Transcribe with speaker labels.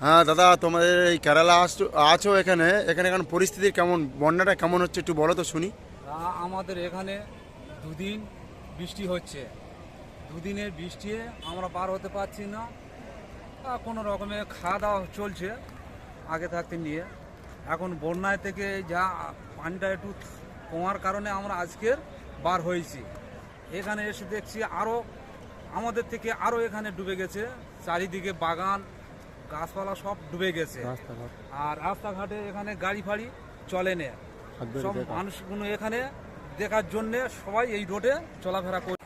Speaker 1: হ্যাঁ দাদা, তোমাদের এই কেরালা আস- আছো এখানে। এখানে এখন পরিস্থিতি কেমন? বন্যাটা কেমন হচ্ছে একটু বলো তো শুনি।
Speaker 2: আমাদের এখানে দুদিন বৃষ্টি হচ্ছে। দুদিনের বৃষ্টি, আমরা পার হতে পারছি না। কোনো রকমে খাওয়া দাওয়া চলছে আগে থাকতে নিয়ে। এখন বন্যায় থেকে যা পানিটা একটু কমার কারণে আমরা আজকের বার হয়েছি। এখানে এসে দেখছি আরও আমাদের থেকে আরও এখানে ডুবে গেছে। চারিদিকে বাগান গাছপালা সব ডুবে গেছে। আর রাস্তাঘাটে এখানে গাড়ি ফাড়ি চলে না। সব মানুষগুলো এখানে দেখার জন্যে সবাই এই রোডে চলাফেরা করে